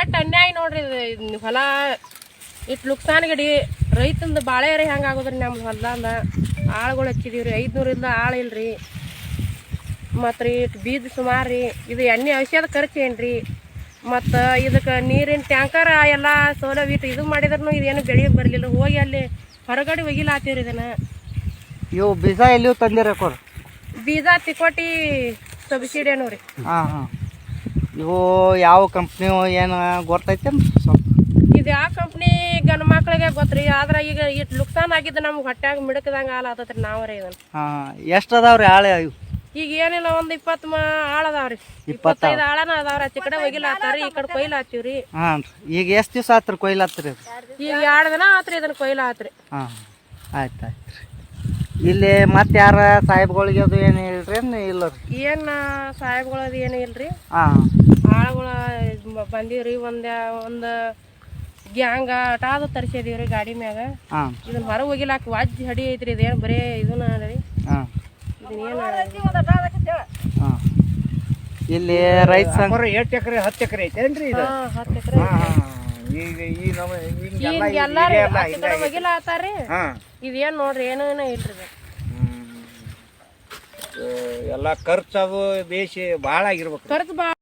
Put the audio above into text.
ಎಷ್ಟ್ ಅನ್ಯಾಯ ನೋಡ್ರಿ ಇದು? ಇದ್ ಹೊಲ ಇಟ್ ಲುಕ್ಸಾನ್ ಗಡಿ. ರೈತಂದ ಬಾಳೆ ರೀ ಹೆಂಗಾಗೋದ್ರಿ ನಮ್ಮ ಹೊಲ್ದಂದ? ಆಳುಗಳು ಹಚ್ಚಿದೀವ್ರಿ. ಐದ್ನೂರಿಂದ ಆಳು ಇಲ್ರಿ. ಮತ್ತು ರೀ ಇಟ್ ಬೀಜ ಸುಮಾರು ರೀ ಇದು ಎಣ್ಣೆ ಔಷಧ ಖರ್ಚು ಏನ್ರಿ? ಮತ್ತು ಇದಕ್ಕೆ ನೀರಿನ ಟ್ಯಾಂಕರ್ ಎಲ್ಲ ಸೌಲಭ್ಯ ಇಟ್ಟು ಇದು ಮಾಡಿದ್ರು ಇದೇನು ಬೆಳೆ ಬರಲಿಲ್ಲ. ಹೋಗಿ ಅಲ್ಲಿ ಹೊರಗಡೆ ಒಗಿಲಾತೀವ್ರಿ ಇದನ್ನ. ಇವು ಬೀಜ ಎಲ್ಲಿಯೂ ತಂದಿರಕೋರ್ ಬೀಜ ತಿಕೋಟಿ ಸಬ್ಸಿಡಿ ಏನೋ ರೀ ಹಾಂ ಹಾಂ. ಇವು ಯಾವ ಕಂಪ್ನಿ ಏನು ಗೊತ್ತೈತೆ ಸ್ವಲ್ಪ? ಇದು ಯಾವ ಕಂಪ್ನಿ ಗಂಡು ಮಕ್ಳಿಗೆ ಗೊತ್ತ್ರಿ ಆದ್ರೆ ಈಗ ಇಟ್ ಲುಕ್ಸಾನ್ ಆಗಿದ್ದು ನಮ್ಗೆ ಹೊಟ್ಯಾಗ ಮಿಡಕದಂಗ ಹಾಲು ಆತತ್ರಿ ನಾವ್ರಿ ಇದನ್ನ. ಹಾಂ ಎಷ್ಟು ಅದಾವ್ರಿ ಆಳೆ ಇವು? ಈಗ ಏನಿಲ್ಲ ಒಂದ್ ಇಪ್ಪತ್ ಮಾ ಆಳ್ ಅದಾವ್ರಿ. ಇಪ್ಪತ್ತೈದು ಆಳನ ಅದಾವ್ರಿ ಆಚೆ ಕಡೆ ಒಗಿಲಾತಾರಿ ಈ ಕಡೆ ಕೊಯ್ಲಾತೀವ್ರಿ ಹಾಂ ರೀ. ಈಗ ಎಷ್ಟು ದಿವಸ ಆತ್ರಿ ಕೊಯ್ಲು ಆತ್ರಿ ಈಗ ಎರಡು ದಿನ ಆತ್ರಿ ಇದನ್ನ ಕೊಯ್ಲಾತ್ರಿ ಹಾಂ ಆಯ್ತು ಆಯ್ತು ರೀ. ಇಲ್ಲಿ ಮತ್ತೆ ಯಾರ ಸಾಹೇಬ್ಗಳಿಗೆ ಅದು ಏನು ಹೇಳ್ರಿ ಏನು ಇಲ್ಲ ರೀ ಏನ್ ಸಾಹೇಬ್ಗಳದ್ ಏನು ಇಲ್ರಿ? ಹಾಂ. ಆಳುಗಳ ಬಂದಿವ್ರಿ ಒಂದ್ ಒಂದು ಗ್ಯಾಂಗ ಟಾದು ರೀ ಗಾಡಿ ಮ್ಯಾಗ. ಹಾಂ. ಇದನ್ನ ಹೊರಗೆ ಹೋಗಿಲಾಕ ವಾಜ್ ಹಡಿ ಐತ್ರಿ ಇದೇನು ಬರೇ ಇದನ್ನ ರೀ ಹಾಂ. ಇದನ್ನೇನು ಹಾಂ. ಇಲ್ಲಿ ರೈತ ಸಂಘ ಎಂಟು ಎಕರೆ ಹತ್ತು ಎಕರೆ ಐತೇನ್ರಿ ಇದು? ಹತ್ತು ಎಕರೆ ಈಗ ಈ ನಮ್ಮ ಹಿಂಗೆಲ್ಲ ಹಾ. ಇದೇನ್ ನೋಡ್ರಿ ಏನೂ ಇಲ್ರಿ ಇದು. ಎಲ್ಲ ಖರ್ಚು ಅದು ಬೇಸಿ ಭಾಳ ಆಗಿರ್ಬೇಕು. ಖರ್ಚು ಭಾಳ